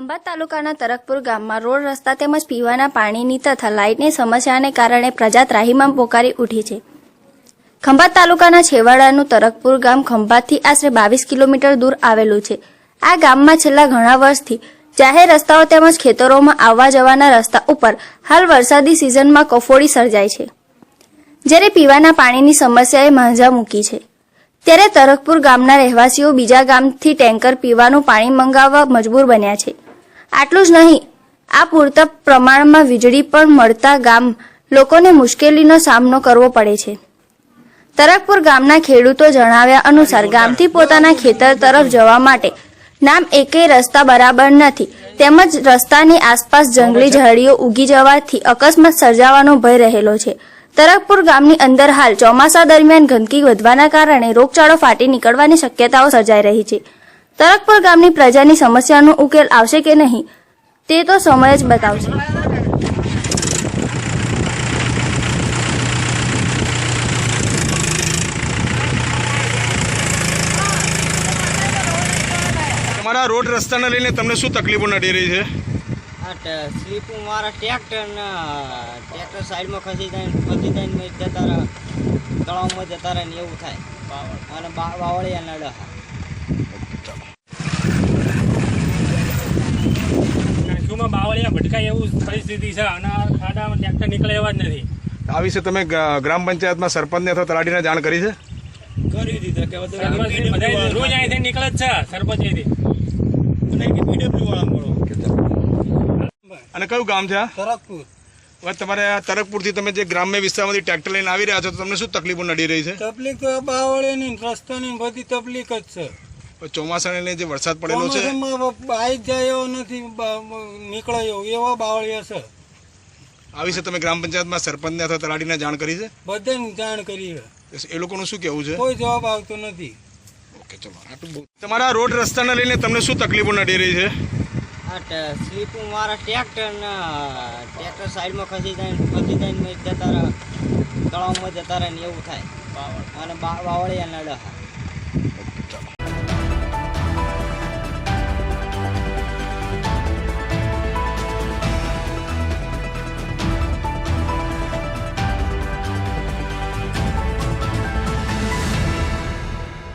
ખંભાત તાલુકાના તરકપુર ગામમાં રોડ રસ્તા તેમજ પીવાના પાણીની તથા લાઇટની સમસ્યાને કારણે પ્રજા ત્રાહીમાં પોકારી ઉઠી છે. ખંભાત તાલુકાના છેવાડાનું તરકપુર ગામ ખંભાતથી આશરે બાવીસ કિલોમીટર દૂર આવેલું છે. આ ગામમાં છેલ્લા ઘણા વર્ષથી જાહેર રસ્તાઓ તેમજ ખેતરોમાં આવવા જવાના રસ્તા ઉપર હાલ વરસાદી સિઝનમાં કફોડી સર્જાય છે. જ્યારે પીવાના પાણીની સમસ્યાએ માંઝા મૂકી છે. ત્યારે તરકપુર ગામના રહેવાસીઓ બીજા ગામથી ટેન્કર પીવાનું પાણી મંગાવવા મજબૂર બન્યા છે. આટલું જ નહીં. આ પૂરતા પ્રમાણમાં વીજળી પણ મળતા ગામ લોકોને મુશ્કેલીનો સામનો કરવો પડે છે. તરકપુર ગામના ખેડૂતો જણાવ્યા અનુસાર ગામથી પોતાના ખેતર તરફ જવા માટે નામ એકેય રસ્તા બરાબર નથી. તેમજ રસ્તાની આસપાસ જંગલી ઝાડીઓ ઉગી જવાથી અકસ્માત સર્જાવાનો ભય રહેલો છે. તરકપુર ગામની અંદર હાલ ચોમાસા દરમિયાન ગંદકી વધવાના કારણે રોગચાળો ફાટી નીકળવાની શક્યતાઓ સર્જાઈ રહી છે. તરકપુર ગામની પ્રજાની સમસ્યાનો ઉકેલ આવશે કે નહીં તે તો સમય જ બતાવશે. તમારા રોડ રસ્તાને લઈને તમને શું તકલીફો નડી રહી છે? સ્લીપો મારા ટ્રેક્ટર ને ટ્રેક્ટર સાઈડમાં ખસી જાય ને ખસી જાય ને જતા રહે તળાવમાં જતા રહે ને એવું થાય. અને બાવળિયા નડે. બાવળિયા ભટકાય એવું પરિસ્થિતિ છે. અને ખાડામાં ટ્રેક્ટર નીકળે એવા જ નથી. આ વિશે તમે ગ્રામ પંચાયતમાં સરપંચને અથવા તલાટીને જાણ કરી છે? કરી દીધા કે બધા રોજ અહીંથી નીકળે જ છે અને કયું ગામ છે આ? તરકપુર. હવે તમારે આ તરકપુરથી તમે જે ગ્રામ્ય વિસ્તારમાંથી ટ્રેક્ટર લઈને આવી રહ્યા છો તો તમને શું તકલીફો નડી રહી છે? તકલીફ તો ને રસ્તાની બધી તકલીફ જ છે. ચોમાસાને લઈને જે વરસાદ પડેલો છે? બાઈક જાય એવો નથી નીકળે એવો એવા બાવળિયા છે. આ વિશે તમે ગ્રામ પંચાયતમાં સરપંચને અથવા તલાટીને જાણ કરી છે? બધાને જાણ કરી છે. એ લોકોનું શું કહેવું છે? કોઈ જવાબ આવતો નથી. ઓકે ચલો આટલું બહુ તમારા રોડ રસ્તાને લઈને તમને શું તકલીફો નડી રહી છે? સ્લીપો મારા ટ્રેક્ટર ને ટ્રેક્ટર સાઈડમાં ખસી જાય ને ખસી જાય ને જતા રહે તળાવમાં જતા રહે ને એવું થાય. અને બાવળિયા નડે.